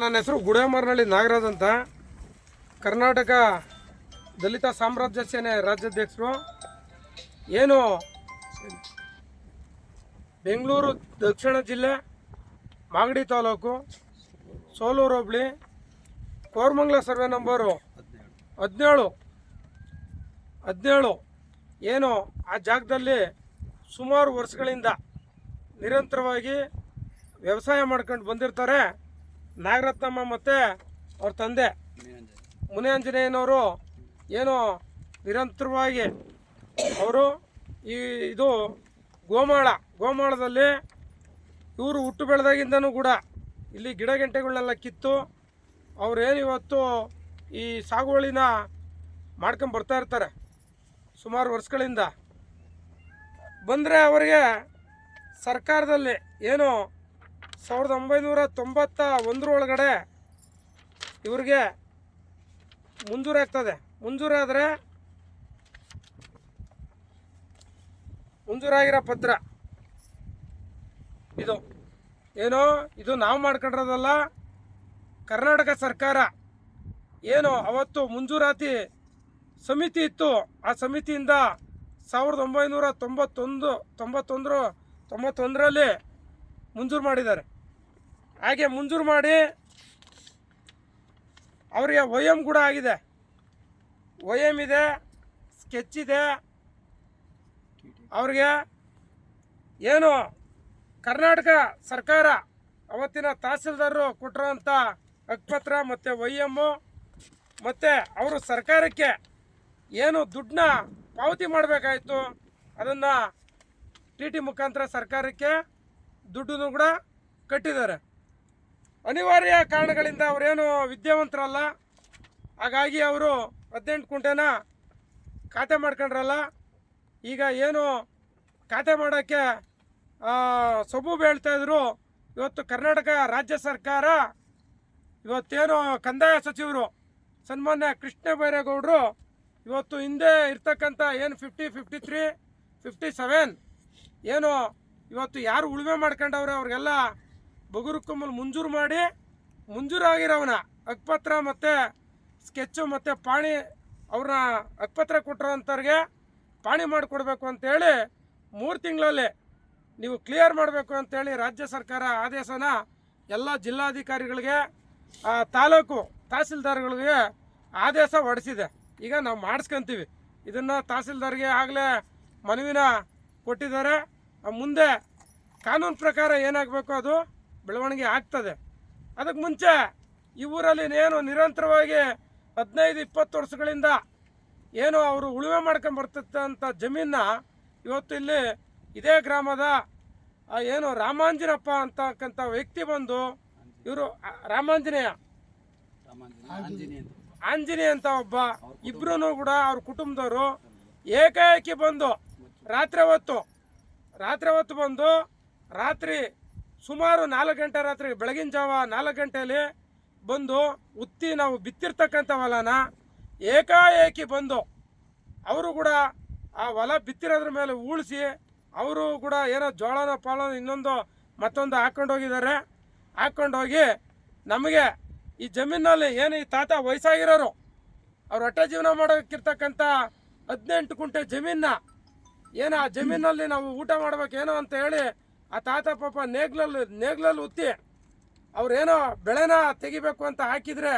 ನನ್ನ ಹೆಸರು ಗುಡೇಮಾರ್ನಳ್ಳಿ ನಾಗರಾಜ್ ಅಂತ. ಕರ್ನಾಟಕ ದಲಿತ ಸಾಮ್ರಾಜ್ಯ ಸೇನೆ ರಾಜ್ಯಾಧ್ಯಕ್ಷರು. ಏನು ಬೆಂಗಳೂರು ದಕ್ಷಿಣ ಜಿಲ್ಲೆ, ಮಾಗಡಿ ತಾಲೂಕು, ಸೋಲೂರು ಹೋಬಳಿ, ಕೋರ್ಮಂಗ್ಲ ಸರ್ವೆ ನಂಬರು ಹದಿನೇಳು. ಹದಿನೇಳು. ಏನು ಆ ಜಾಗದಲ್ಲಿ ಸುಮಾರು ವರ್ಷಗಳಿಂದ ನಿರಂತರವಾಗಿ ವ್ಯವಸಾಯ ಮಾಡ್ಕೊಂಡು ಬಂದಿರ್ತಾರೆ. ನಾಗರತ್ನಮ್ಮ ಮತ್ತು ಅವ್ರ ತಂದೆ. ಮುನಿಯಾಂಜನೇಯನವರು ಏನು ನಿರಂತರವಾಗಿ ಅವರು ಈ ಇದು ಗೋಮಾಳ, ಗೋಮಾಳದಲ್ಲಿ ಇವರು ಹುಟ್ಟು ಬೆಳೆದಾಗಿಂದನೂ ಕೂಡ ಇಲ್ಲಿ ಗಿಡ ಗಂಟೆಗಳನ್ನೆಲ್ಲ ಕಿತ್ತು ಅವ್ರೇನು ಇವತ್ತು ಈ ಸಾಗುವಳಿನ ಮಾಡ್ಕೊಂಡು ಬರ್ತಾ ಇರ್ತಾರೆ ಸುಮಾರು ವರ್ಷಗಳಿಂದ. ಬಂದರೆ ಅವರಿಗೆ ಸರ್ಕಾರದಲ್ಲಿ ಏನು ಸಾವಿರದ ಒಂಬೈನೂರ ತೊಂಬತ್ತ ಒಂದರೊಳಗಡೆ ಇವ್ರಿಗೆ ಮುಂಜೂರಾಗ್ತದೆ ಮುಂಜೂರಾದರೆ ಮುಂಜೂರಾಗಿರೋ ಪತ್ರ. ಇದು ಏನೋ ಇದು ನಾವು ಮಾಡ್ಕೊಂಡಿರೋದಲ್ಲ ಕರ್ನಾಟಕ ಸರ್ಕಾರ ಏನು ಅವತ್ತು ಮುಂಜೂರಾತಿ ಸಮಿತಿ ಇತ್ತು. ಆ ಸಮಿತಿಯಿಂದ ಸಾವಿರದ ಒಂಬೈನೂರ ತೊಂಬತ್ತೊಂದು ತೊಂಬತ್ತೊಂದರ ತೊಂಬತ್ತೊಂದರಲ್ಲಿ ಮಂಜೂರು ಮಾಡಿದ್ದಾರೆ. ಹಾಗೆ ಮಂಜೂರು ಮಾಡಿ ಅವರಿಗೆ ಒ ಕೂಡ ಆಗಿದೆ. ಒ ಇದೆ, ಸ್ಕೆಚ್ ಇದೆ. ಅವ್ರಿಗೆ ಏನು ಕರ್ನಾಟಕ ಸರ್ಕಾರ ಅವತ್ತಿನ ತಹಸೀಲ್ದಾರರು ಕೊಟ್ಟಿರೋಂಥ ಹಕ್ಕುಪತ್ರ ಮತ್ತು ಒ ಎಮ್ಮು ಮತ್ತು ಅವರು ಸರ್ಕಾರಕ್ಕೆ ಏನು ದುಡ್ಡನ್ನ ಪಾವತಿ ಮಾಡಬೇಕಾಯಿತು, ಅದನ್ನು ಟಿ ಟಿ ಮುಖಾಂತರ ಸರ್ಕಾರಕ್ಕೆ ದುಡ್ಡನ್ನು ಕೂಡ ಕಟ್ಟಿದ್ದಾರೆ. ಅನಿವಾರ್ಯ ಕಾರಣಗಳಿಂದ ಅವರೇನು ವಿದ್ಯಾವಂತರಲ್ಲ, ಹಾಗಾಗಿ ಅವರು ಹದಿನೆಂಟು ಕುಂಟೆನ ಖಾತೆ ಮಾಡ್ಕೊಂಡ್ರಲ್ಲ, ಈಗ ಏನು ಖಾತೆ ಮಾಡೋಕ್ಕೆ ಸೊಬು ಬೀಳ್ತಾಯಿದ್ರು ಇವತ್ತು ಕರ್ನಾಟಕ ರಾಜ್ಯ ಸರ್ಕಾರ ಇವತ್ತೇನು ಕಂದಾಯ ಸಚಿವರು ಸನ್ಮಾನ್ಯ ಕೃಷ್ಣ ಬೈರೇಗೌಡರು ಇವತ್ತು ಹಿಂದೆ ಇರ್ತಕ್ಕಂಥ ಏನು fifty fifty three fifty seven ಏನು ಇವತ್ತು ಯಾರು ಉಳುಮೆ ಮಾಡ್ಕೊಂಡವ್ರೆ ಅವ್ರಿಗೆಲ್ಲ ಬಗುರುಕೊಮ್ಮಲ್ ಮುಂಜೂರು ಮಾಡಿ ಮುಂಜೂರಾಗಿರೋವನ್ನ ಅಕ್ಪತ್ರ ಮತ್ತು ಸ್ಕೆಚ್ಚು ಮತ್ತು ಪಾಣಿ ಅವ್ರನ್ನ ಅಕ್ಪತ್ರ ಕೊಟ್ಟಿರೋಂಥವ್ರಿಗೆ ಪಾಣಿ ಮಾಡಿಕೊಡ್ಬೇಕು ಅಂತೇಳಿ ಮೂರು ತಿಂಗಳಲ್ಲಿ ನೀವು ಕ್ಲಿಯರ್ ಮಾಡಬೇಕು ಅಂತೇಳಿ ರಾಜ್ಯ ಸರ್ಕಾರ ಆದೇಶನ ಎಲ್ಲ ಜಿಲ್ಲಾಧಿಕಾರಿಗಳಿಗೆ ತಾಲೂಕು ತಹಸೀಲ್ದಾರ್ಗಳಿಗೆ ಆದೇಶ ಹೊಡೆಸಿದೆ. ಈಗ ನಾವು ಮಾಡಿಸ್ಕೊಂತೀವಿ. ಇದನ್ನು ತಹಸೀಲ್ದಾರ್ಗೆ ಆಗಲೇ ಮನವಿನ ಕೊಟ್ಟಿದ್ದಾರೆ. ಮುಂದೆ ಕಾನೂನು ಪ್ರಕಾರ ಏನಾಗಬೇಕು ಅದು? ಬೆಳವಣಿಗೆ ಆಗ್ತದೆ. ಅದಕ್ಕೆ ಮುಂಚೆ ಈ ಊರಲ್ಲಿ ಏನು ನಿರಂತರವಾಗಿ ಹದಿನೈದು, ಇಪ್ಪತ್ತು ವರ್ಷಗಳಿಂದ ಏನು ಅವರು ಉಳುಮೆ ಮಾಡ್ಕೊಂಡು ಬರ್ತಿದ್ದಂಥ ಜಮೀನ ಇವತ್ತು ಇಲ್ಲಿ ಇದೇ ಗ್ರಾಮದ ಏನು ರಾಮಾಂಜನಪ್ಪ ಅಂತಕ್ಕಂಥ ವ್ಯಕ್ತಿ ಬಂದು ಇವರು ರಾಮಾಂಜನೇಯ. ಆಂಜನೇಯ ಅಂತ ಒಬ್ಬ. ಇಬ್ಬರೂ ಕೂಡ ಅವ್ರ ಕುಟುಂಬದವರು. ಏಕಾಏಕಿ ಬಂದು ರಾತ್ರಿ ಹೊತ್ತು ರಾತ್ರಿ ಹೊತ್ತು ಬಂದು ರಾತ್ರಿ ಸುಮಾರು ನಾಲ್ಕು ಗಂಟೆ ರಾತ್ರಿ ಬೆಳಗಿನ ಜಾವ ನಾಲ್ಕು ಗಂಟೆಯಲ್ಲಿ ಬಂದು ಉತ್ತಿ ನಾವು ಬಿತ್ತಿರ್ತಕ್ಕಂಥ ಹೊಲನ ಏಕಾಏಕಿ ಬಂದು ಅವರು ಕೂಡ ಆ ಹೊಲ ಬಿತ್ತಿರೋದ್ರ ಮೇಲೆ ಉಳಿಸಿ ಅವರು ಕೂಡ ಏನೋ ಜೋಳನ ಪಾಳನ ಇನ್ನೊಂದು ಮತ್ತೊಂದು ಹಾಕ್ಕೊಂಡೋಗಿದ್ದಾರೆ ಹೋಗಿದ್ದಾರೆ. ಹಾಕ್ಕೊಂಡು ಹೋಗಿ ನಮಗೆ ಈ ಜಮೀನಲ್ಲಿ ಏನು ಈ ತಾತ ವಯಸ್ಸಾಗಿರೋರು ಅವ್ರು ಹೊಟ್ಟೆ ಜೀವನ ಮಾಡೋಕ್ಕಿರ್ತಕ್ಕಂಥ ಹದಿನೆಂಟು ಕುಂಟೆ ಜಮೀನ ಏನು ಆ ಜಮೀನಲ್ಲಿ ನಾವು ಊಟ ಮಾಡ್ಬೇಕೇನೋ ಅಂತ ಹೇಳಿ ಆ ತಾತ ಪಾಪ ನೇಗ್ಲಲ್ಲಿ ನೇಗ್ಲಲ್ಲಿ ಉತ್ತಿ, ಅವ್ರೇನೋ ಬೆಳೆನ ತೆಗಿಬೇಕು ಅಂತ ಹಾಕಿದ್ರೆ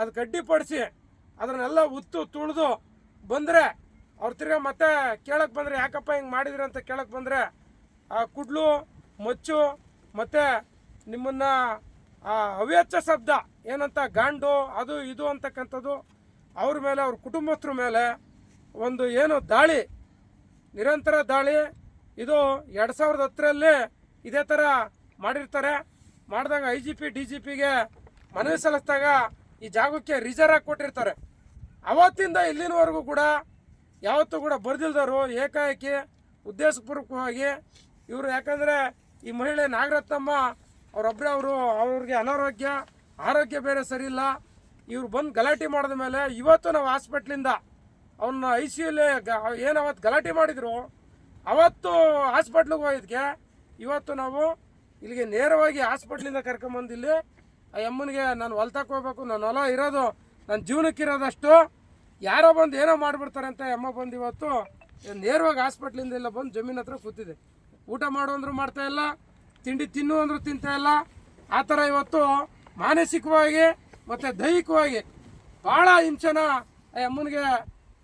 ಅದು ಗಡ್ಡಿ ಪಡಿಸಿ ಅದನ್ನೆಲ್ಲ ಉತ್ತು ತುಳಿದು ಬಂದರೆ ಅವ್ರು ತಿರ್ಗಾ ಮತ್ತೆ ಕೇಳಕ್ಕೆ ಬಂದರೆ, ಯಾಕಪ್ಪ ಹಿಂಗೆ ಮಾಡಿದ್ರಿ ಅಂತ ಕೇಳಕ್ಕೆ ಬಂದರೆ, ಆ ಕುಡ್ಲು, ಮಚ್ಚು, ಮತ್ತು ನಿಮ್ಮನ್ನು, ಆ ಅವ್ಯಚ್ಚ ಶಬ್ದ, ಏನಂತ ಗಾಂಡು, ಅದು ಇದು ಅಂತಕ್ಕಂಥದ್ದು, ಅವ್ರ ಮೇಲೆ, ಅವ್ರ ಕುಟುಂಬಸ್ಥರ ಮೇಲೆ ಒಂದು ಏನು ದಾಳಿ, ನಿರಂತರ ದಾಳಿ ಇದು ಎರಡು ಸಾವಿರದ ಹತ್ತರಲ್ಲಿ ಇದೇ ಥರ ಮಾಡಿರ್ತಾರೆ. ಮಾಡಿದಾಗ I G P D G ಪಿಗೆ ಮನವಿ ಸಲ್ಲಿಸಿದಾಗ ಈ ಜಾಗಕ್ಕೆ ರಿಸರ್ವ್ ಆಗಿ ಕೊಟ್ಟಿರ್ತಾರೆ. ಅವತ್ತಿಂದ ಇಲ್ಲಿನವರೆಗೂ ಕೂಡ ಯಾವತ್ತೂ ಕೂಡ ಬರ್ದಿಲ್ದವರು ಏಕಾಏಕಿ, ಉದ್ದೇಶಪೂರ್ವಕವಾಗಿ ಇವರು ಯಾಕಂದರೆ ಈ ಮಹಿಳೆ ನಾಗರತ್ನಮ್ಮ ಅವರೊಬ್ಬರೇ ಅವರು ಅವ್ರಿಗೆ ಅನಾರೋಗ್ಯ, ಆರೋಗ್ಯ ಬೇರೆ ಸರಿಯಿಲ್ಲ ಇವ್ರು ಬಂದು ಗಲಾಟೆ ಮಾಡಿದ ಮೇಲೆ ಇವತ್ತು ನಾವು ಹಾಸ್ಪಿಟ್ಲಿಂದ ಅವನ್ನ ಐ ಸಿ ಯುಲಿ ಏನು ಅವತ್ತು ಗಲಾಟೆ ಮಾಡಿದ್ರು ಅವತ್ತು ಹಾಸ್ಪಿಟ್ಲಿಗೆ ಹೋಗಿದ್ಕೆ ಇವತ್ತು ನಾವು ಇಲ್ಲಿಗೆ ನೇರವಾಗಿ ಹಾಸ್ಪಿಟ್ಲಿಂದ ಕರ್ಕೊಂಬಂದು ಇಲ್ಲಿ ಆ ಅಮ್ಮನಿಗೆ ನಾನು ಹೊಲ್ತಕ್ಕೆ ಹೋಗ್ಬೇಕು ನನ್ನ ಹೊಲ ಇರೋದು ನನ್ನ ಜೀವನಕ್ಕೆ ಇರೋದಷ್ಟು ಯಾರೋ ಬಂದು ಏನೋ ಮಾಡಿಬಿಡ್ತಾರೆ ಅಂತ ಅಮ್ಮ ಬಂದು ಇವತ್ತು ನೇರವಾಗಿ ಹಾಸ್ಪಿಟ್ಲಿಂದ ಇಲ್ಲ ಬಂದು ಜಮೀನ್ ಹತ್ರ ಕೂತಿದೆ. ಊಟ ಮಾಡು ಮಾಡ್ತಾ ಇಲ್ಲ ತಿಂಡಿ ತಿನ್ನು ಅಂದರೂ ತಿಂತಾ ಇಲ್ಲ. ಆ ಥರ ಇವತ್ತು ಮಾನಸಿಕವಾಗಿ ಮತ್ತು ದೈಹಿಕವಾಗಿ ಭಾಳ ಹಿಂಸೆನ ಆ ಅಮ್ಮನಿಗೆ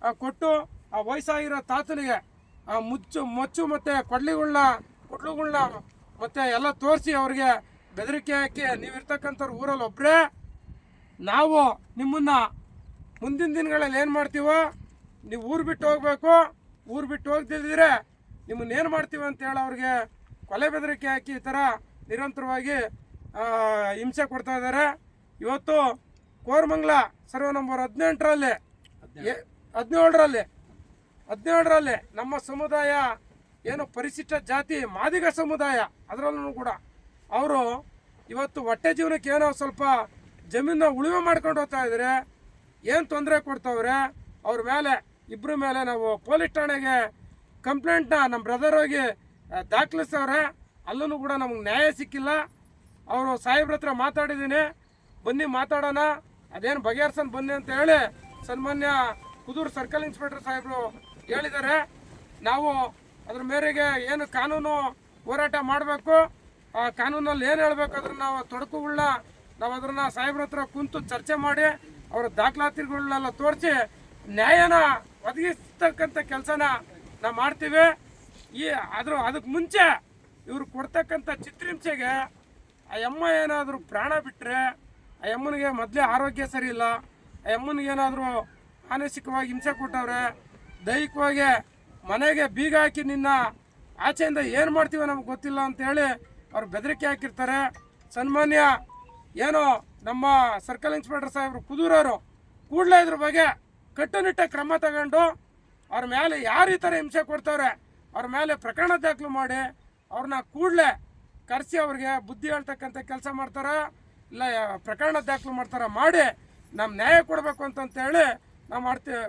ಆ, ಕೊಟ್ಟು ಆ ವಯಸ್ಸಾಗಿರೋ ತಾತನಿಗೆ ಆ ಮುಚ್ಚು, ಮೊಚ್ಚು ಮತ್ತು ಕೊಡ್ಲಿಗಳ್ನ ಕೊಡ್ಲುಗಳ್ನ ಮತ್ತು ಎಲ್ಲ ತೋರಿಸಿ ಅವ್ರಿಗೆ ಬೆದರಿಕೆ ಹಾಕಿ ನೀವಿರ್ತಕ್ಕಂಥವ್ರು ಊರಲ್ಲಿ ಒಬ್ಬರೇ ನಾವು ನಿಮ್ಮನ್ನ ಮುಂದಿನ ದಿನಗಳಲ್ಲಿ ಏನು ಮಾಡ್ತೀವೋ, ನೀವು ಊರು ಬಿಟ್ಟು ಹೋಗಬೇಕು, ಊರು ಬಿಟ್ಟು ಹೋಗ್ದಿಲ್ದಿದ್ರೆ ನಿಮ್ಮನ್ನ ಏನು ಮಾಡ್ತೀವಿ ಅಂತ ಹೇಳಿ ಅವ್ರಿಗೆ ಕೊಲೆ ಬೆದರಿಕೆ ಹಾಕಿ ಈ ಥರ ನಿರಂತರವಾಗಿ ಹಿಂಸೆ ಕೊಡ್ತಾ ಇದ್ದಾರೆ. ಇವತ್ತು ಕೋರಮಂಗ್ಲ ಸರ್ವೆ ನಂಬರ್ ಹದಿನೆಂಟರಲ್ಲಿ, ಹದಿನೇಳರಲ್ಲಿ ಹದಿನೇಳರಲ್ಲಿ ನಮ್ಮ ಸಮುದಾಯ ಏನು ಪರಿಶಿಷ್ಟ ಜಾತಿ ಮಾದಿಗ ಸಮುದಾಯ ಅದರಲ್ಲೂ ಕೂಡ ಅವರು ಇವತ್ತು ಹೊಟ್ಟೆ ಜೀವನಕ್ಕೆ ಏನೋ ಸ್ವಲ್ಪ ಜಮೀನ ಉಳಿಮೆ ಮಾಡ್ಕೊಂಡು ಹೋಗ್ತಾ ಇದ್ದಾರೆ. ಏನು ತೊಂದರೆ ಕೊಡ್ತಾವ್ರೆ? ಅವ್ರ ಮೇಲೆ ಇಬ್ಬರ ಮೇಲೆ ನಾವು ಪೊಲೀಸ್ ಠಾಣೆಗೆ ಕಂಪ್ಲೇಂಟ್ನ ನಮ್ಮ ಬ್ರದರ್ ಹೋಗಿ ದಾಖಲಿಸವ್ರೆ. ಅಲ್ಲೂ ಕೂಡ ನಮಗೆ ನ್ಯಾಯ ಸಿಕ್ಕಿಲ್ಲ. ಅವರು ಸಾಹೇಬ್ರ ಹತ್ರ ಮಾತಾಡಿದ್ದೀನಿ. ಬನ್ನಿ ಮಾತಾಡೋಣ. ಅದೇನು ಬಗೆಹರ್ಸನ್ ಬನ್ನಿ ಅಂತ ಹೇಳಿ ಸನ್ಮಾನ್ಯ ಕುದೂರು ಸರ್ಕಲ್ ಇನ್ಸ್ಪೆಕ್ಟರ್ ಸಾಹೇಬರು ಹೇಳಿದ್ದಾರೆ. ನಾವು ಅದ್ರ ಮೇರೆಗೆ ಏನು ಕಾನೂನು ಹೋರಾಟ ಮಾಡಬೇಕು, ಆ ಕಾನೂನಲ್ಲಿ ಏನು ಹೇಳಬೇಕು ಅದ್ರ ನಾವು ತೊಡಕುಗಳನ್ನ ನಾವು ಅದನ್ನ ಸಾಹೇಬ್ರ ಹತ್ರ ಕುಂತು ಚರ್ಚೆ ಮಾಡಿ ಅವರ ದಾಖಲಾತಿಗಳನ್ನೆಲ್ಲ ತೋರಿಸಿ ನ್ಯಾಯನ ಒದಗಿಸ್ತಕ್ಕಂಥ ಕೆಲಸನ ನಾವು ಮಾಡ್ತೀವಿ. ಈ ಅದ್ರ ಅದಕ್ಕೆ ಮುಂಚೆ ಇವರು ಕೊಡ್ತಕ್ಕಂಥ ಚಿತ್ರಹಿಂಸೆಗೆ ಆ ಅಮ್ಮ ಏನಾದರೂ ಪ್ರಾಣ ಬಿಟ್ಟರೆ ಆ ಅಮ್ಮನಿಗೆ ಮೊದಲೇ ಆರೋಗ್ಯ ಸರಿ ಇಲ್ಲ, ಆ ಅಮ್ಮನಿಗೆ ಏನಾದರೂ ಮಾನಸಿಕವಾಗಿ ಹಿಂಸೆ ಕೊಟ್ಟವ್ರೆ ದೈಹಿಕವಾಗಿ ಮನೆಗೆ ಬೀಗ ಹಾಕಿ ನಿನ್ನ ಆಚೆಯಿಂದ ಏನು ಮಾಡ್ತೀವೋ ನಮ್ಗೆ ಗೊತ್ತಿಲ್ಲ ಅಂತೇಳಿ ಅವ್ರು ಬೆದರಿಕೆ ಹಾಕಿರ್ತಾರೆ. ಸನ್ಮಾನ್ಯ ಏನೋ ನಮ್ಮ ಸರ್ಕಲ್ ಇನ್ಸ್ಪೆಕ್ಟರ್ ಸಾಹೇಬರು ಕುದೂರವರು ಕೂಡಲೇ ಇದ್ರ ಬಗ್ಗೆ ಕಟ್ಟುನಿಟ್ಟ ಕ್ರಮ ತಗೊಂಡು ಅವ್ರ ಮೇಲೆ ಯಾರು ಈ ಥರ ಹಿಂಸೆ ಕೊಡ್ತಾರೆ ಅವ್ರ ಮೇಲೆ ಪ್ರಕರಣ ದಾಖಲು ಮಾಡಿ ಅವ್ರನ್ನ ಕೂಡಲೇ ಕರೆಸಿ ಅವ್ರಿಗೆ ಬುದ್ಧಿ ಹೇಳ್ತಕ್ಕಂಥ ಕೆಲಸ ಮಾಡ್ತಾರೆ, ಇಲ್ಲ ಪ್ರಕರಣ ದಾಖಲು ಮಾಡ್ತಾರೆ ಮಾಡಿ ನಮ್ಮ ನ್ಯಾಯ ಕೊಡಬೇಕು ಅಂತಂತೇಳಿ ನಾವು ಮಾಡ್ತೀವಿ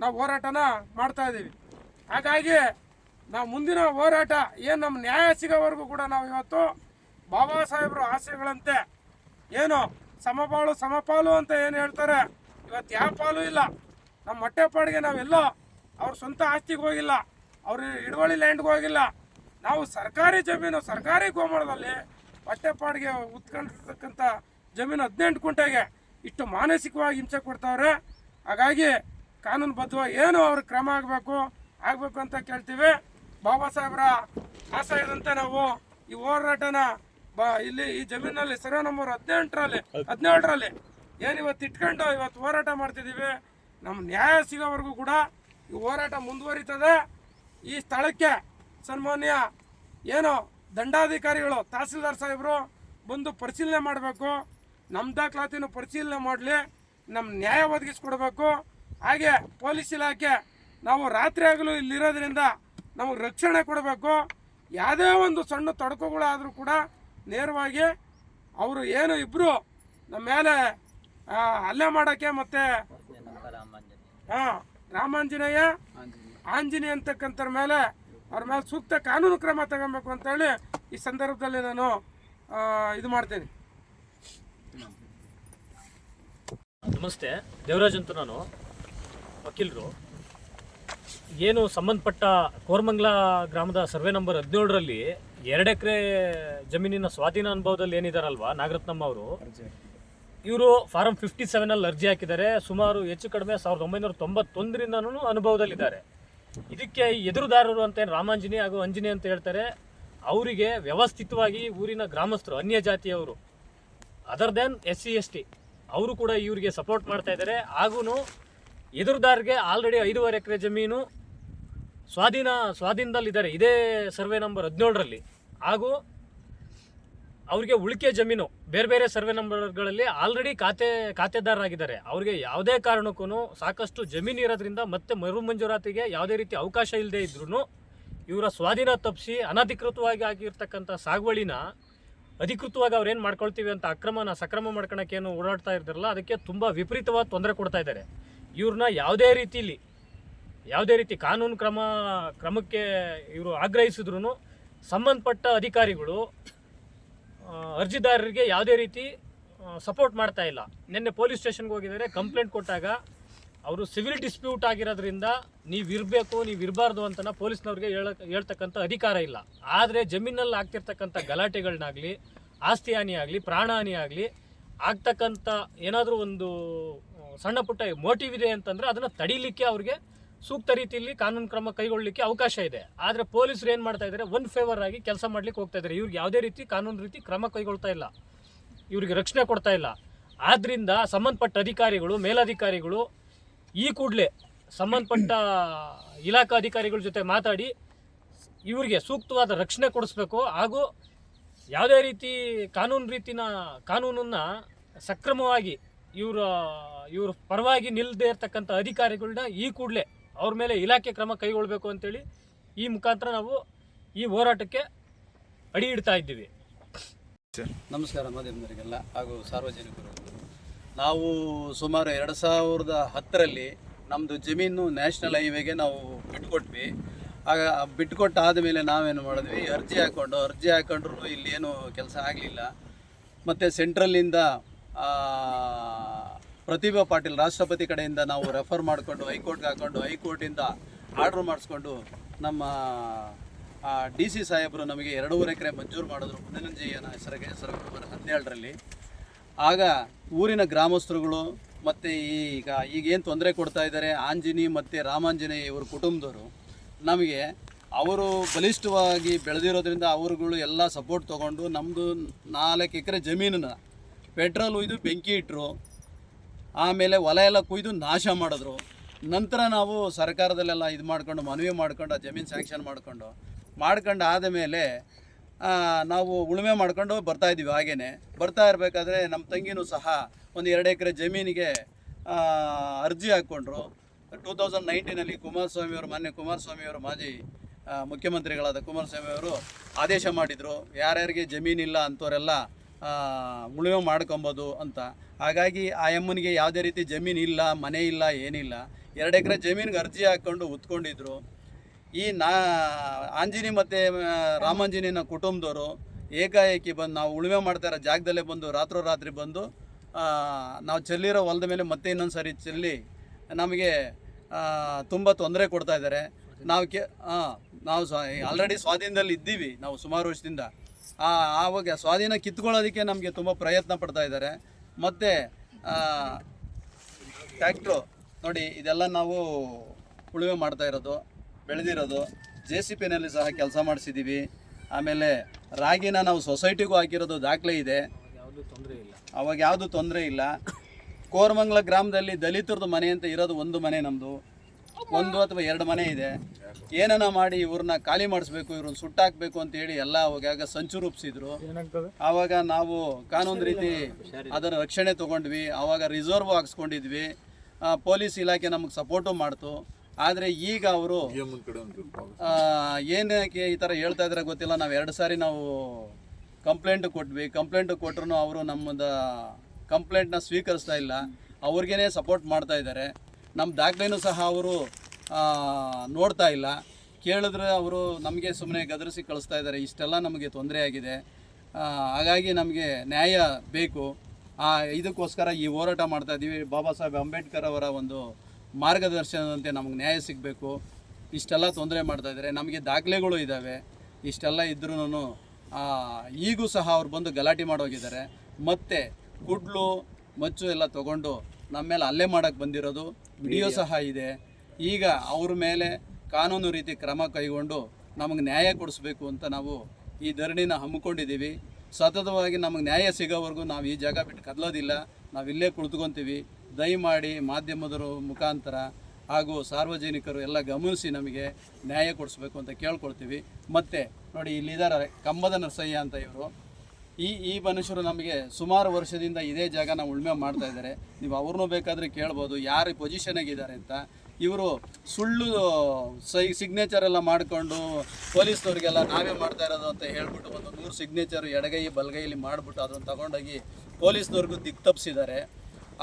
ನಾವು ಹೋರಾಟನ ಮಾಡ್ತಾ ಇದ್ದೀವಿ. ಹಾಗಾಗಿ ನಾವು ಮುಂದಿನ ಹೋರಾಟ, ಏನು ನಮ್ಮ ನ್ಯಾಯ ಸಿಗೋವರೆಗೂ ಕೂಡ ನಾವು ಇವತ್ತು ಬಾಬಾ ಸಾಹೇಬ್ರ ಆಸೆಗಳಂತೆ ಏನು ಸಮಪಾಲು ಸಮಪಾಲು ಅಂತ ಏನು ಹೇಳ್ತಾರೆ, ಇವತ್ತು ಯಾವ ಪಾಲು ಇಲ್ಲ. ನಮ್ಮ ಮೊಟ್ಟೆಪಾಡಿಗೆ ನಾವೆಲ್ಲ ಅವ್ರ ಸ್ವಂತ ಆಸ್ತಿಗೆ ಹೋಗಿಲ್ಲ, ಅವ್ರ ಹಿಡುವಳಿ ಲ್ಯಾಂಡ್ಗೆ ಹೋಗಿಲ್ಲ. ನಾವು ಸರ್ಕಾರಿ ಜಮೀನು, ಸರ್ಕಾರಿ ಗೋಮಾಳದಲ್ಲಿ ಮೊಟ್ಟೆಪಾಡಿಗೆ ಉತ್ಕೊಂಡಿರ್ತಕ್ಕಂಥ ಜಮೀನು ಹದಿನೆಂಟು ಕುಂಟೆಗೆ ಇಷ್ಟು ಮಾನಸಿಕವಾಗಿ ಹಿಂಸೆ ಕೊಡ್ತಾವ್ರೆ. ಹಾಗಾಗಿ ಕಾನೂನುಬದ್ಧವಾಗಿ ಏನು ಅವ್ರ ಕ್ರಮ ಆಗಬೇಕು ಆಗಬೇಕು ಅಂತ ಕೇಳ್ತೀವಿ. ಬಾಬಾ ಸಾಹೇಬ್ರ ಇದಂತೆ ನಾವು ಈ ಹೋರಾಟನ ಬಾ, ಇಲ್ಲಿ ಈ ಜಮೀನಲ್ಲಿ ಸರ್ವೆ ನಂಬರ್ ಹದಿನೆಂಟರಲ್ಲಿ, ಹದಿನೇಳರಲ್ಲಿ ಏನು ಇವತ್ತು ಇಟ್ಕೊಂಡು ಇವತ್ತು ಹೋರಾಟ ಮಾಡ್ತಿದ್ದೀವಿ. ನಮ್ಮ ನ್ಯಾಯ ಸಿಗೋವರೆಗೂ ಕೂಡ ಈ ಹೋರಾಟ ಮುಂದುವರಿತದೆ. ಈ ಸ್ಥಳಕ್ಕೆ ಸನ್ಮಾನ್ಯ ಏನು ದಂಡಾಧಿಕಾರಿಗಳು, ತಹಸೀಲ್ದಾರ್ ಸಾಹೇಬರು ಬಂದು ಪರಿಶೀಲನೆ ಮಾಡಬೇಕು. ನಮ್ಮ ದಾಖಲಾತಿನೂ ಪರಿಶೀಲನೆ ಮಾಡಲಿ. ನಮ್ಮ ನ್ಯಾಯ ಒದಗಿಸ್ಕೊಡ್ಬೇಕು. ಹಾಗೆ ಪೊಲೀಸ್ ಇಲಾಖೆ ನಾವು ರಾತ್ರಿ ಆಗಲು ಇಲ್ಲಿರೋದ್ರಿಂದ ನಮಗೆ ರಕ್ಷಣೆ ಕೊಡಬೇಕು. ಯಾವುದೇ ಒಂದು ಸಣ್ಣ ತೊಡಕುಗಳಾದರೂ ಕೂಡ ನೇರವಾಗಿ ಅವರು ಏನು ಇಬ್ಬರು ನಮ್ಮ ಮೇಲೆ ಹಲ್ಲೆ ಮಾಡೋಕ್ಕೆ ಮತ್ತು ಹಾಂ ರಾಮಾಂಜನೇಯ, ಆಂಜನೇಯ ಅಂತಕ್ಕಂಥವ್ರ ಮೇಲೆ, ಅವ್ರ ಮೇಲೆ ಸೂಕ್ತ ಕಾನೂನು ಕ್ರಮ ತಗೊಬೇಕು ಅಂತೇಳಿ ಈ ಸಂದರ್ಭದಲ್ಲಿ ನಾನು ಇದು ಮಾಡ್ತೇನೆ. ನಮಸ್ತೆ. ದೇವರಾಜ್ ಅಂತ ನಾನು. ವಕೀಲರು, ಏನು ಸಂಬಂಧಪಟ್ಟ ಕೋರಮಂಗ್ಲ ಗ್ರಾಮದ ಸರ್ವೆ ನಂಬರ್ ಹದಿನೇಳರಲ್ಲಿ ಎರಡು ಎಕರೆ ಜಮೀನಿನ ಸ್ವಾಧೀನ ಅನುಭವದಲ್ಲಿ ಏನಿದಾರಲ್ವಾ, ನಾಗರತ್ನಮ್ಮ ಅವರು? ಇವರು ಫಾರಂ ಫಿಫ್ಟಿ ಸೆವೆನಲ್ಲಿ ಅರ್ಜಿ ಹಾಕಿದ್ದಾರೆ, ಸುಮಾರು ಹೆಚ್ಚು ಕಡಿಮೆ ಸಾವಿರದ ಒಂಬೈನೂರ ತೊಂಬತ್ತೊಂದರಿಂದನೂ ಅನುಭವದಲ್ಲಿದ್ದಾರೆ. ಇದಕ್ಕೆ ಎದುರುದಾರರು ಅಂತ ಏನು ರಾಮಾಂಜನಿ ಹಾಗೂ ಅಂಜನಿ ಅಂತ ಹೇಳ್ತಾರೆ, ಅವರಿಗೆ ವ್ಯವಸ್ಥಿತವಾಗಿ ಊರಿನ ಗ್ರಾಮಸ್ಥರು, ಅನ್ಯ ಜಾತಿಯವರು other then S C S T ಅವರು ಕೂಡ ಇವರಿಗೆ ಸಪೋರ್ಟ್ ಮಾಡ್ತಾ ಇದ್ದಾರೆ. ಹಾಗೂ ಎದುರುದಾರ್ಗೆ ಆಲ್ರೆಡಿ ಐದೂವರೆ ಎಕರೆ ಜಮೀನು ಸ್ವಾಧೀನ, ಸ್ವಾಧೀನದಲ್ಲಿದ್ದಾರೆ. ಇದೇ ಸರ್ವೆ ನಂಬರ್ ಹದಿನೇಳರಲ್ಲಿ. ಹಾಗೂ ಅವರಿಗೆ ಉಳಿಕೆ ಜಮೀನು, ಬೇರೆ ಬೇರೆ ಸರ್ವೆ ನಂಬರ್ಗಳಲ್ಲಿ ಆಲ್ರೆಡಿ ಖಾತೆ, ಖಾತೆದಾರರಾಗಿದ್ದಾರೆ. ಅವರಿಗೆ ಯಾವುದೇ ಕಾರಣಕ್ಕೂ ಸಾಕಷ್ಟು ಜಮೀನು ಇರೋದ್ರಿಂದ ಮತ್ತೆ ಮರು ಮಂಜೂರಾತಿಗೆ ಯಾವುದೇ ರೀತಿ ಅವಕಾಶ ಇಲ್ಲದೆ ಇದ್ರೂ ಇವರ ಸ್ವಾಧೀನ ತಪ್ಪಿಸಿ ಅನಧಿಕೃತವಾಗಿ ಆಗಿರ್ತಕ್ಕಂಥ ಸಾಗುವಳಿನ ಅಧಿಕೃತವಾಗಿ ಅವ್ರೇನು ಮಾಡ್ಕೊಳ್ತೀವಿ ಅಂತ ಅಕ್ರಮನ, ಸಕ್ರಮ ಮಾಡ್ಕೊಳಕ್ಕೆ ಏನು ಓಡಾಡ್ತಾ ಇರ್ತಾರಲ್ಲ, ಅದಕ್ಕೆ ತುಂಬ ವಿಪರೀತವಾದ ತೊಂದರೆ ಕೊಡ್ತಾ ಇದ್ದಾರೆ. ಇವ್ರನ್ನ ಯಾವುದೇ ರೀತಿಲಿ, ಯಾವುದೇ ರೀತಿ ಕಾನೂನು ಕ್ರಮ, ಕ್ರಮಕ್ಕೆ ಇವರು ಆಗ್ರಹಿಸಿದ್ರು ಸಂಬಂಧಪಟ್ಟ ಅಧಿಕಾರಿಗಳು ಅರ್ಜಿದಾರರಿಗೆ ಯಾವುದೇ ರೀತಿ ಸಪೋರ್ಟ್ ಮಾಡ್ತಾ ಇಲ್ಲ. ನಿನ್ನೆ ಪೊಲೀಸ್ ಸ್ಟೇಷನ್ಗೆ ಹೋಗಿದ್ದಾರೆ, ಕಂಪ್ಲೇಂಟ್ ಕೊಟ್ಟಾಗ ಅವರು ಸಿವಿಲ್ ಡಿಸ್ಪ್ಯೂಟ್ ಆಗಿರೋದ್ರಿಂದ ನೀವು ಇರಬೇಕು, ನೀವು ಇರಬಾರ್ದು ಅಂತನ ಪೊಲೀಸ್ನವ್ರಿಗೆ ಹೇಳ, ಹೇಳ್ತಕ್ಕಂಥ ಅಧಿಕಾರ ಇಲ್ಲ. ಆದರೆ ಜಮೀನಲ್ಲಿ ಆಗ್ತಿರ್ತಕ್ಕಂಥ ಗಲಾಟೆಗಳನ್ನಾಗಲಿ ಆಸ್ತಿ ಹಾನಿಯಾಗಲಿ ಆಗಲಿ ಆಗ್ತಕ್ಕಂಥ ಏನಾದರೂ ಒಂದು ಸಣ್ಣ ಪುಟ್ಟ ಮೋಟಿವ್ ಇದೆ ಅಂತಂದರೆ ಅದನ್ನು ತಡೀಲಿಕ್ಕೆ ಅವ್ರಿಗೆ ಸೂಕ್ತ ರೀತಿಯಲ್ಲಿ ಕಾನೂನು ಕ್ರಮ ಕೈಗೊಳ್ಳಲಿಕ್ಕೆ ಅವಕಾಶ ಇದೆ. ಆದರೆ ಪೊಲೀಸರು ಏನು ಮಾಡ್ತಾ ಇದ್ದಾರೆ ಒನ್ ಫೇವರ್ ಆಗಿ ಕೆಲಸ ಮಾಡ್ಲಿಕ್ಕೆ ಹೋಗ್ತಾ ಇದ್ದಾರೆ ಇವ್ರಿಗೆ ಯಾವುದೇ ರೀತಿ ಕಾನೂನು ರೀತಿ ಕ್ರಮ ಕೈಗೊಳ್ತಾ ಇಲ್ಲ. ಇವರಿಗೆ ರಕ್ಷಣೆ ಕೊಡ್ತಾ ಇಲ್ಲ. ಆದ್ದರಿಂದ ಸಂಬಂಧಪಟ್ಟ ಅಧಿಕಾರಿಗಳು, ಮೇಲಧಿಕಾರಿಗಳು ಈ ಕೂಡಲೇ ಸಂಬಂಧಪಟ್ಟ ಇಲಾಖಾ ಅಧಿಕಾರಿಗಳ ಜೊತೆ ಮಾತಾಡಿ ಇವರಿಗೆ ಸೂಕ್ತವಾದ ರಕ್ಷಣೆ ಕೊಡಿಸ್ಬೇಕು. ಹಾಗೂ ಯಾವುದೇ ರೀತಿ ಕಾನೂನು ರೀತಿನ ಕಾನೂನನ್ನು ಸಕ್ರಮವಾಗಿ ಇವರ ಇವ್ರ ಪರವಾಗಿ ನಿಲ್ಲದೆ ಇರ್ತಕ್ಕಂಥ ಅಧಿಕಾರಿಗಳನ್ನ ಈ ಕೂಡಲೇ ಅವ್ರ ಮೇಲೆ ಇಲಾಖೆ ಕ್ರಮ ಕೈಗೊಳ್ಳಬೇಕು ಅಂತೇಳಿ ಈ ಮುಖಾಂತರ ನಾವು ಈ ಹೋರಾಟಕ್ಕೆ ಅಡಿ ಇಡ್ತಾ ಇದ್ದೀವಿ. ನಮಸ್ಕಾರ ಮಾಧ್ಯಮದವರಿಗೆಲ್ಲ ಹಾಗೂ ಸಾರ್ವಜನಿಕರು. ನಾವು ಸುಮಾರು ಎರಡು ಸಾವಿರದ ಹತ್ತರಲ್ಲಿ ನಮ್ಮದು ಜಮೀನು ನ್ಯಾಷನಲ್ ಹೈವೇಗೆ ನಾವು ಬಿಟ್ಕೊಟ್ವಿ. ಆಗ ಬಿಟ್ಕೊಟ್ಟಾದ ಮೇಲೆ ನಾವೇನು ಮಾಡಿದ್ವಿ? ಅರ್ಜಿ ಹಾಕ್ಕೊಂಡು ಅರ್ಜಿ ಹಾಕೊಂಡ್ರು ಇಲ್ಲಿ ಏನು ಕೆಲಸ ಆಗಲಿಲ್ಲ. ಮತ್ತು ಸೆಂಟ್ರಲ್ಲಿಂದ ಆ, ಪ್ರತಿಭಾ ಪಾಟೀಲ್ ರಾಷ್ಟ್ರಪತಿ ಕಡೆಯಿಂದ ನಾವು ರೆಫರ್ ಮಾಡಿಕೊಂಡು, ಹೈಕೋರ್ಟ್ಗೆ ಹಾಕ್ಕೊಂಡು ಹೈಕೋರ್ಟಿಂದ ಆರ್ಡ್ರ್ ಮಾಡಿಸ್ಕೊಂಡು ನಮ್ಮ ಡಿ ಸಿ ಸಾಹೇಬರು ನಮಗೆ ಎರಡೂವರೆ ಎಕರೆ ಮಂಜೂರು ಮಾಡಿದ್ರು. ಪುನರಂಜಯ್ಯನ ಹೆಸರಿಗೆ, ಹೆಸರು ಹದಿನೇಳರಲ್ಲಿ. ಆಗ ಊರಿನ ಗ್ರಾಮಸ್ಥರುಗಳು ಮತ್ತು ಈಗ ಈಗ ಏನು ತೊಂದರೆ ಕೊಡ್ತಾ ಇದ್ದಾರೆ, ಆಂಜನಿ ಮತ್ತು ರಾಮಾಂಜನೇಯ ಇವ್ರ ಕುಟುಂಬದವರು, ನಮಗೆ ಅವರು ಬಲಿಷ್ಠವಾಗಿ ಬೆಳೆದಿರೋದ್ರಿಂದ ಅವರುಗಳು ಎಲ್ಲ ಸಪೋರ್ಟ್ ತೊಗೊಂಡು ನಮ್ಮದು ನಾಲ್ಕು ಎಕರೆ ಜಮೀನನ್ನ ಪೆಟ್ರೋಲ್ ಒಯ್ದು ಬೆಂಕಿ ಇಟ್ಟರು ಆಮೇಲೆ ಹೊಲ ಎಲ್ಲ ಕುಯ್ದು ನಾಶ ಮಾಡಿದ್ರು. ನಂತರ ನಾವು ಸರ್ಕಾರದಲ್ಲೆಲ್ಲ ಇದು ಮಾಡ್ಕೊಂಡು, ಮನವಿ ಮಾಡ್ಕೊಂಡು, ಆ ಜಮೀನು ಸ್ಯಾಂಕ್ಷನ್ ಮಾಡ್ಕೊಂಡು ಮಾಡ್ಕೊಂಡು ಆದಮೇಲೆ ನಾವು ಉಳುಮೆ ಮಾಡ್ಕೊಂಡು ಬರ್ತಾ ಇದ್ದೀವಿ ಹಾಗೇ ಬರ್ತಾ ಇರಬೇಕಾದ್ರೆ ನಮ್ಮ ತಂಗಿನೂ ಸಹ ಒಂದು ಎರಡು ಎಕರೆ ಜಮೀನಿಗೆ ಅರ್ಜಿ ಹಾಕ್ಕೊಂಡ್ರು. ಟೂ ತೌಸಂಡ್ ನೈನ್ಟೀನಲ್ಲಿ ಕುಮಾರಸ್ವಾಮಿಯವರು, ಮಾನ್ಯ ಕುಮಾರಸ್ವಾಮಿಯವರು ಮಾಜಿ ಮುಖ್ಯಮಂತ್ರಿಗಳಾದ ಕುಮಾರಸ್ವಾಮಿ ಅವರು ಆದೇಶ ಮಾಡಿದರು. ಯಾರ್ಯಾರಿಗೆ ಜಮೀನಿಲ್ಲ ಅಂಥವರೆಲ್ಲ ಉಳುಮೆ ಮಾಡ್ಕೊಬೋದು ಅಂತ. ಹಾಗಾಗಿ ಆ ಅಮ್ಮನಿಗೆ ಯಾವುದೇ ರೀತಿ ಜಮೀನು ಇಲ್ಲ ಮನೆ ಇಲ್ಲ ಏನಿಲ್ಲ. ಎರಡು ಎಕರೆ ಜಮೀನಿಗೆ ಅರ್ಜಿ ಹಾಕ್ಕೊಂಡು ಉತ್ಕೊಂಡಿದ್ರು. ಈ ನಾ ಆಂಜಿನಿ ಮತ್ತು ರಾಮಾಂಜಿನಿನ ಕುಟುಂಬದವರು ಏಕಾಏಕಿ ಬಂದು ನಾವು ಉಳುಮೆ ಮಾಡ್ತಾ ಇರೋ ಜಾಗದಲ್ಲೇ ಬಂದು ರಾತ್ರೋರಾತ್ರಿ ಬಂದು ಆ, ನಾವು ಚೆಲ್ಲಿರೋ ಹೊಲದ ಮೇಲೆ ಮತ್ತೆ ಇನ್ನೊಂದು ಸರಿ ಚೆಲ್ಲಿ ನಮಗೆ ತುಂಬ ತೊಂದರೆ ಕೊಡ್ತಾ ಇದ್ದಾರೆ. ನಾವು ಕೆ ನಾವು ಸ್ವ ಆಲ್ರೆಡಿ ಸ್ವಾಧೀನದಲ್ಲಿ ಇದ್ದೀವಿ. ನಾವು ಸುಮಾರು ವರ್ಷದಿಂದ. ಆವಾಗ ಸ್ವಾಧೀನ ಕಿತ್ಕೊಳ್ಳೋದಕ್ಕೆ ನಮಗೆ ತುಂಬ ಪ್ರಯತ್ನ ಪಡ್ತಾ ಇದ್ದಾರೆ. ಮತ್ತು ಟ್ಯಾಕ್ಟ್ರು, ನೋಡಿ, ಇದೆಲ್ಲ ನಾವು ಉಳುವೆ ಮಾಡ್ತಾ ಇರೋದು, ಬೆಳೆದಿರೋದು. ಜೆ ಸಿ ಪಿನಲ್ಲಿ ಸಹ ಕೆಲಸ ಮಾಡಿಸಿದ್ದೀವಿ ಆಮೇಲೆ ರಾಗಿನ ನಾವು ಸೊಸೈಟಿಗೂ ಹಾಕಿರೋದು ದಾಖಲೆ ಇದೆ. ತೊಂದರೆ ಇಲ್ಲ ಅವಾಗ ಯಾವುದು ತೊಂದರೆ ಇಲ್ಲ. ಕೋರಮಂಗಲ ಗ್ರಾಮದಲ್ಲಿ ದಲಿತರದ್ದು ಮನೆ ಅಂತ ಇರೋದು ಒಂದು ಮನೆ ನಮ್ಮದು ಒಂದು ಅಥವಾ ಎರಡು ಮನೆ ಇದೆ. ಏನನ್ನ ಮಾಡಿ ಇವ್ರನ್ನ ಖಾಲಿ ಮಾಡಿಸ್ಬೇಕು ಇವ್ರನ್ನ ಸುಟ್ಟಾಕ್ಬೇಕು ಅಂತ ಹೇಳಿ ಎಲ್ಲ ಅವಾಗ ಸಂಚು ರೂಪಿಸಿದ್ರು. ಅವಾಗ ಆವಾಗ ನಾವು ಕಾನೂನು ರೀತಿ ಅದರ ರಕ್ಷಣೆ ತಗೊಂಡ್ವಿ. ಆವಾಗ ರಿಸರ್ವ್ ಹಾಕ್ಸ್ಕೊಂಡಿದ್ವಿ. ಪೊಲೀಸ್ ಇಲಾಖೆ ನಮಗೆ ಸಪೋರ್ಟು ಮಾಡ್ತು. ಆದರೆ ಈಗ ಅವರು ಏನಕ್ಕೆ ಈ ಥರ ಹೇಳ್ತಾ ಇದ್ರೆ ಗೊತ್ತಿಲ್ಲ. ನಾವು ಎರಡು ಸಾರಿ ನಾವು ಕಂಪ್ಲೇಂಟ್ ಕೊಟ್ವಿ. ಕಂಪ್ಲೇಂಟ್ ಕೊಟ್ಟರು ಅವರು ನಮ್ಮದ ಕಂಪ್ಲೇಂಟ್ನ ಸ್ವೀಕರಿಸ್ತಾ ಇಲ್ಲ. ಅವ್ರಿಗೇನೆ ಸಪೋರ್ಟ್ ಮಾಡ್ತಾ ಇದ್ದಾರೆ. ನಮ್ಮ ದಾಖಲೆನೂ ಸಹ ಅವರು ನೋಡ್ತಾ ಇಲ್ಲ. ಕೇಳಿದ್ರೆ ಅವರು ನಮಗೆ ಸುಮ್ಮನೆ ಗದರಿಸಿ ಕಳಿಸ್ತಾ ಇದ್ದಾರೆ. ಇಷ್ಟೆಲ್ಲ ನಮಗೆ ತೊಂದರೆ ಆಗಿದೆ. ಹಾಗಾಗಿ ನಮಗೆ ನ್ಯಾಯ ಬೇಕು. ಆ, ಇದಕ್ಕೋಸ್ಕರ ಈ ಹೋರಾಟ ಮಾಡ್ತಾ ಇದ್ದೀವಿ ಬಾಬಾ ಸಾಹೇಬ್ ಅಂಬೇಡ್ಕರ್ ಅವರ ಒಂದು ಮಾರ್ಗದರ್ಶನದಂತೆ ನಮಗೆ ನ್ಯಾಯ ಸಿಗಬೇಕು. ಇಷ್ಟೆಲ್ಲ ತೊಂದರೆ ಮಾಡ್ತಾ ಇದ್ದಾರೆ. ನಮಗೆ ದಾಖಲೆಗಳು ಇದ್ದಾವೆ ಇಷ್ಟೆಲ್ಲ ಇದ್ರೂ ಈಗೂ ಸಹ ಅವ್ರು ಬಂದು ಗಲಾಟೆ ಮಾಡೋಗಿದ್ದಾರೆ ಮತ್ತು ಕುಡ್ಲು, ಮಚ್ಚು ಎಲ್ಲ ತಗೊಂಡು ನಮ್ಮ ಮೇಲೆ ಹಲ್ಲೆ ಮಾಡೋಕ್ಕೆ ಬಂದಿರೋದು ವಿಡಿಯೋ ಸಹ ಇದೆ. ಈಗ ಅವ್ರ ಮೇಲೆ ಕಾನೂನು ರೀತಿ ಕ್ರಮ ಕೈಗೊಂಡು ನಮಗೆ ನ್ಯಾಯ ಕೊಡಿಸ್ಬೇಕು ಅಂತ ನಾವು ಈ ಧರಣಿನ ಹಮ್ಮಿಕೊಂಡಿದ್ದೀವಿ. ಸತತವಾಗಿ ನಮಗೆ ನ್ಯಾಯ ಸಿಗೋವರೆಗೂ ನಾವು ಈ ಜಾಗ ಬಿಟ್ಟು ಕದಲೋದಿಲ್ಲ. ನಾವು ಇಲ್ಲೇ ಕುಳಿತುಕೊಂತೀವಿ ದಯಮಾಡಿ ಮಾಧ್ಯಮದರ ಮುಖಾಂತರ ಹಾಗೂ ಸಾರ್ವಜನಿಕರು ಎಲ್ಲ ಗಮನಿಸಿ ನಮಗೆ ನ್ಯಾಯ ಕೊಡಿಸ್ಬೇಕು ಅಂತ ಕೇಳ್ಕೊಳ್ತೀವಿ. ಮತ್ತು ನೋಡಿ ಇಲ್ಲಿದ್ದಾರೆ ಕಂಬದ ನರಸಯ್ಯ ಅಂತ ಇವರು. ಈ ಈ ಮನುಷ್ಯರು ನಮಗೆ ಸುಮಾರು ವರ್ಷದಿಂದ ಇದೇ ಜಾಗ ನಾವು ಉಳುಮೆ ಮಾಡ್ತಾ ಇದ್ದಾರೆ. ನೀವು ಅವ್ರನ್ನೂ ಬೇಕಾದರೆ ಕೇಳ್ಬೋದು ಯಾರು ಪೊಸಿಷನಾಗಿದ್ದಾರೆ ಅಂತ. ಇವರು ಸುಳ್ಳು ಸೈ ಸಿಗ್ನೇಚರ್ ಎಲ್ಲ ಮಾಡಿಕೊಂಡು ಪೊಲೀಸ್ನವ್ರಿಗೆಲ್ಲ ನಾವೇ ಮಾಡ್ತಾ ಇರೋದು ಅಂತ ಹೇಳ್ಬಿಟ್ಟು ಒಂದು ನೂರು ಸಿಗ್ನೇಚರ್ ಎಡಗೈ ಬಲಗೈಯಲ್ಲಿ ಮಾಡಿಬಿಟ್ಟು ಅದನ್ನು ತಗೊಂಡೋಗಿ ಪೊಲೀಸ್ನವ್ರಿಗೂ ದಿಕ್ ತಪ್ಪಿಸಿದ್ದಾರೆ.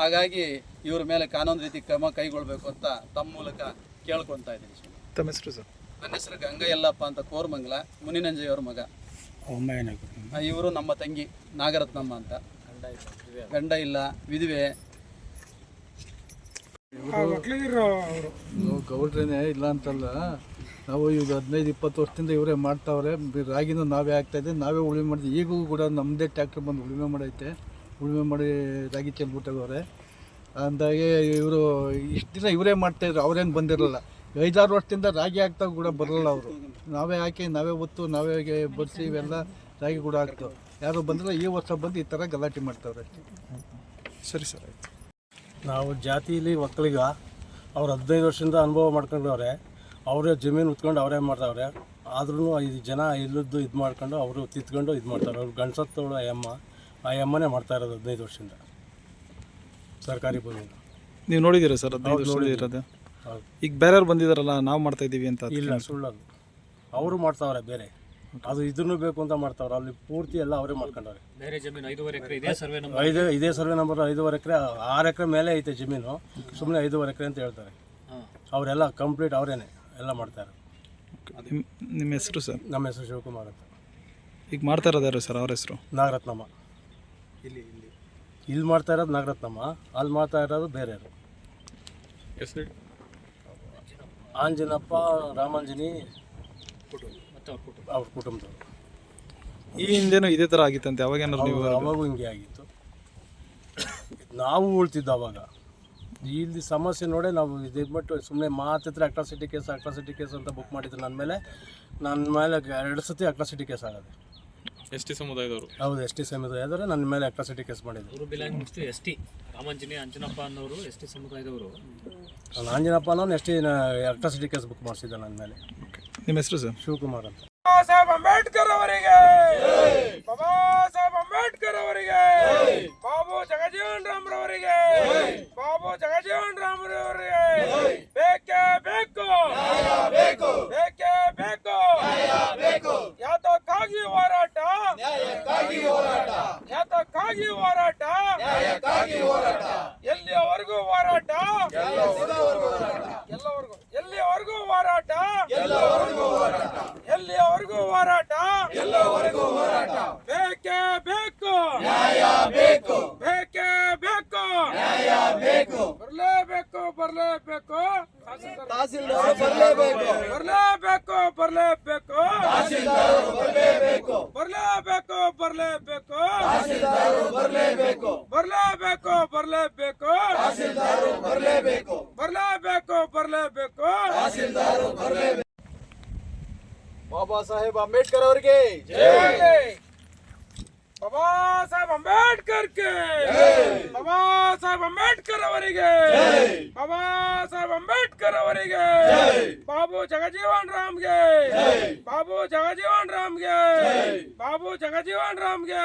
ಹಾಗಾಗಿ ಇವ್ರ ಮೇಲೆ ಕಾನೂನು ರೀತಿ ಕ್ರಮ ಕೈಗೊಳ್ಬೇಕು ಅಂತ ತಮ್ಮ ಮೂಲಕ ಕೇಳ್ಕೊತಾ ಇದ್ದೀನಿ. ತಮ್ಮ ಹೆಸರು ಸರ್? ನನ್ನ ಹೆಸರು ಗಂಗಯ್ಯಲ್ಲಪ್ಪ ಅಂತ ಕೋರ್ಮಂಗ್ಲ ಮುನಿನಂಜಯ್ಯವ್ರ ಮಗ. ಇವರು ನಮ್ಮ ತಂಗಿ ನಾಗರತ್ನಮ್ಮ ಅಂತ. ಗಂಡ ಇಲ್ಲ ವಿಧವೆ. ಗೌಡ್ರೇನೆ ಇಲ್ಲ ಅಂತಲ್ಲ. ನಾವು ಈಗ ಹದಿನೈದು ಇಪ್ಪತ್ತು ವರ್ಷದಿಂದ ಇವರೇ ಮಾಡ್ತಾವ್ರೆ. ರಾಗಿನ ರಾಗಿನೂ ನಾವೇ ಆಗ್ತಾ ಇದೆ ನಾವೇ ಉಳುಮೆ ಮಾಡಿದ್ವಿ. ಈಗೂ ಕೂಡ ನಮ್ಮದೇ ಟ್ಯಾಕ್ಟ್ರ್ ಬಂದು ಉಳುಮೆ ಮಾಡೈತೆ. ಉಳುಮೆ ಮಾಡಿ ರಾಗಿ ಚೆಲ್ಬಿಟ್ಟವ್ರೆ ಅಂದಾಗೆ ಇವರು ಇಷ್ಟು ದಿನ ಇವರೇ ಮಾಡ್ತಾಯಿದ್ರು ಅವ್ರೇನು ಬಂದಿರಲ್ಲ. ಐದಾರು ವರ್ಷದಿಂದ ರಾಗಿ ಹಾಕ್ತಾ ಕೂಡ ಬರಲ್ಲ ಅವರು. ನಾವೇ ಹಾಕಿ ನಾವೇ ಒತ್ತು ನಾವೇ ಬರ್ಸಿ ಇವೆಲ್ಲ ರಾಗಿ ಕೂಡ ಹಾಕ್ತವೆ. ಯಾರು ಬಂದಿಲ್ಲ ಈ ವರ್ಷ ಬಂದು ಈ ಥರ ಗಲಾಟೆ ಮಾಡ್ತಾವ್ರೆ ಅಷ್ಟೇ. ಸರಿ ಸರ್ ಆಯ್ತು. ನಾವು ಜಾತಿಲಿ ಒಕ್ಕಲಿಗ ಅವ್ರು ಹದಿನೈದು ವರ್ಷದಿಂದ ಅನುಭವ ಮಾಡ್ಕೊಂಡವ್ರೆ ಅವರೇ ಜಮೀನು ಉತ್ಕೊಂಡು ಅವರೇ ಮಾಡ್ತಾವ್ರೆ. ಆದ್ರೂ ಐದು ಜನ ಇಲ್ಲದ್ದು ಇದು ಮಾಡ್ಕೊಂಡು ಅವರು ತಿತ್ಕೊಂಡು ಇದು ಮಾಡ್ತಾರೆ. ಅವ್ರು ಗಂಡಸತ್ತವಳು ಅಯ್ಯಮ್ಮ ಅಮ್ಮ ಆ ಅಮ್ಮನೇ ಮಾಡ್ತಾ ಇರೋದು ಹದಿನೈದು ವರ್ಷದಿಂದ. ಸರ್ಕಾರಿ ಭೂಮಿನ ನೀವು ನೋಡಿದ್ದೀರಾ ಸರ್ ಹದಿನೈದು ಹೌದು, ಈಗ ಬೇರೆಯವ್ರು ಬಂದಿದಾರಲ್ಲ ನಾವು ಮಾಡ್ತಾ ಇದ್ದೀವಿ ಅಂತ ಇಲ್ಲ ಸುಳ್ಳದು. ಅವರು ಮಾಡ್ತಾವ್ರೆ ಬೇರೆ. ಅದು ಇದನ್ನು ಬೇಕು ಅಂತ ಮಾಡ್ತಾವ್ರೆ. ಅಲ್ಲಿ ಪೂರ್ತಿ ಎಲ್ಲ ಅವರೇ ಮಾಡ್ಕೊಂಡವ್ರೆ. ಬೇರೆ ಜಮೀನು ಐದೂವರೆ ಎಕರೆ ಇದೇ ಸರ್ವೆ ನಂಬರ್ ಐದು ಇದೇ ಸರ್ವೆ ನಂಬರ್ ಐದೂವರೆ ಎಕರೆ ಆರು ಎಕರೆ ಮೇಲೆ ಐತೆ ಜಮೀನು. ಸುಮ್ಮನೆ ಐದೂವರೆ ಎಕರೆ ಅಂತ ಹೇಳ್ತಾರೆ. ಅವರೆಲ್ಲ ಕಂಪ್ಲೀಟ್ ಅವರೇನೆ ಎಲ್ಲ ಮಾಡ್ತಾರೆ. ನಿಮ್- ನಿಮ್ಮ ಹೆಸರು ಸರ್? ನಮ್ಮ ಹೆಸರು ಶಿವಕುಮಾರ್ ಅಂತ. ಈಗ ಮಾಡ್ತಾ ಇರೋದಾರೆ ಸರ್ ಅವ್ರ ಹೆಸರು? ನಾಗರತ್ನಮ್ಮ. ಇಲ್ಲಿ ಇಲ್ಲಿ. ಇಲ್ಲಿ ಮಾಡ್ತಾ ಇರೋದು ನಾಗರತ್ನಮ್ಮ ಅಲ್ಲಿ ಮಾಡ್ತಾ ಇರೋದು ಬೇರೆಯವರು. ಆಂಜನಪ್ಪ ರಾಮಾಂಜನಿ ಮತ್ತೆ ಅವ್ರ ಕುಟುಂಬ ಅವ್ರ ಕುಟುಂಬದವರು. ಈ ಹಿಂದೆನೂ ಇದೇ ಥರ ಆಗಿತ್ತಂತೆ? ಅವಾಗೇನಾದ್ರು ನೀವು ಅವಾಗೂ ಹಿಂಗೆ ಆಗಿತ್ತು. ನಾವು ಉಳ್ತಿದ್ದು ಅವಾಗ. ಇಲ್ಲಿ ಸಮಸ್ಯೆ ನೋಡೇ ನಾವು ಇದ್ಬಿಟ್ಟು ಸುಮ್ಮನೆ ಮಾತಿದ್ರೆ ಅಟ್ರಾಸಿಟಿ ಕೇಸ್ ಅಟ್ರಾಸಿಟಿ ಕೇಸ್ ಅಂತ ಬುಕ್ ಮಾಡಿದ್ರು. ನನ್ನ ಮೇಲೆ ನನ್ನ ಮೇಲೆ ಎರಡು ಸತಿ ಅಟ್ರಾಸಿಟಿ ಕೇಸ್ ಆಗೋದು. ಎಸ್ ಟಿ ಸಮುದಾಯದವರು. ಹೌದು ಎಸ್ ಟಿ ಸಮುದಾಯದವರು ನನ್ನ ಮೇಲೆ ಅಟ್ರಾಸಿಟಿ ಕೇಸ್ ಮಾಡಿದ್ರು. S T. ರಾಮಾಂಜನಿ ಅಂಜನಪ್ಪ ಅನ್ನೋರು ಎಸ್ ಟಿ ಸಮುದಾಯದವರು. ನಾನು ಅನ್ನೋನು S T electricity case book ಮಾಡಿಸಿದ್ದೆ ನನ್ನ ಮೇಲೆ. ನಿಮ್ಮ ಹೆಸರು ಸರ್? ಶಿವಕುಮಾರ್ ಅಂತ. ಬಾಬಾ ಸಾಹೇಬ್ ಅಂಬೇಡ್ಕರ್ ಅವರಿಗೆ! ಬಾಬಾ ಸಾಹೇಬ್ ಅಂಬೇಡ್ಕರ್ ಅವರಿಗೆ! ಬಾಬು ಜಗಜೀವನ್ ರಾಮ್ರವರಿಗೆ ಬಾಬು ಜಗಜೀವನ್ ರಾಮ್ರವರಿಗೆ ಬೇಕೇ ಬೇಕು ಬೇಕೇ ಬೇಕು ಯಾತಕ್ಕಾಗಿ ಹೋರಾಟ ಯಾತಕ್ಕಾಗಿ ಹೋರಾಟ ಎಲ್ಲಿಯವರೆಗೂ ಹೋರಾಟ ಎಲ್ಲವರೆಗೂ ಎಲ್ಲಿಯವರೆಗೂ ಹೋರಾಟ ಎಲ್ಲಿಯವರೆಗೂ ಹೋರಾಟ ಬೇಕೇ ಬೇಕು ಬೇಕೇ ಬೇಕು ಬರ್ಲೇಬೇಕು ಬರ್ಲೇಬೇಕು ಬರ್ಲೇಬೇಕು ಬರ್ಲೇಬೇಕು ಬರ್ಲೇಬೇಕು ಬರ್ಲೇಬೇಕು ಬರ್ಲೇಬೇಕು ಬರ್ಲೇಬೇಕು ಬರ್ಲೇಬೇಕು ಬರ್ಲೇಬೇಕು ಬಾಬಾ ಸಾಹೇಬ್ ಅಂಬೇಡ್ಕರ್ ಅವರಿಗೆ ಜೈ ಬಾಬಾ ಸಾಹೇಬ್ ಅಂಬೇಡ್ಕರ್ಗೆ ಬಾಬಾ ಸಾಹೇಬ್ ಅಂಬೇಡ್ಕರ್ ಅವರಿಗೆ ಬಾಬಾ ಸಾಹೇಬ್ ಅಂಬೇಡ್ಕರ್ ಅವರಿಗೆ ಬಾಬು ಜಗಜೀವನ್ ರಾಮ್ಗೆ ಬಾಬು ಜಗಜೀವನ್ ರಾಮ್ಗೆ ಬಾಬು ಜಗಜೀವನ್ ರಾಮ್ಗೆ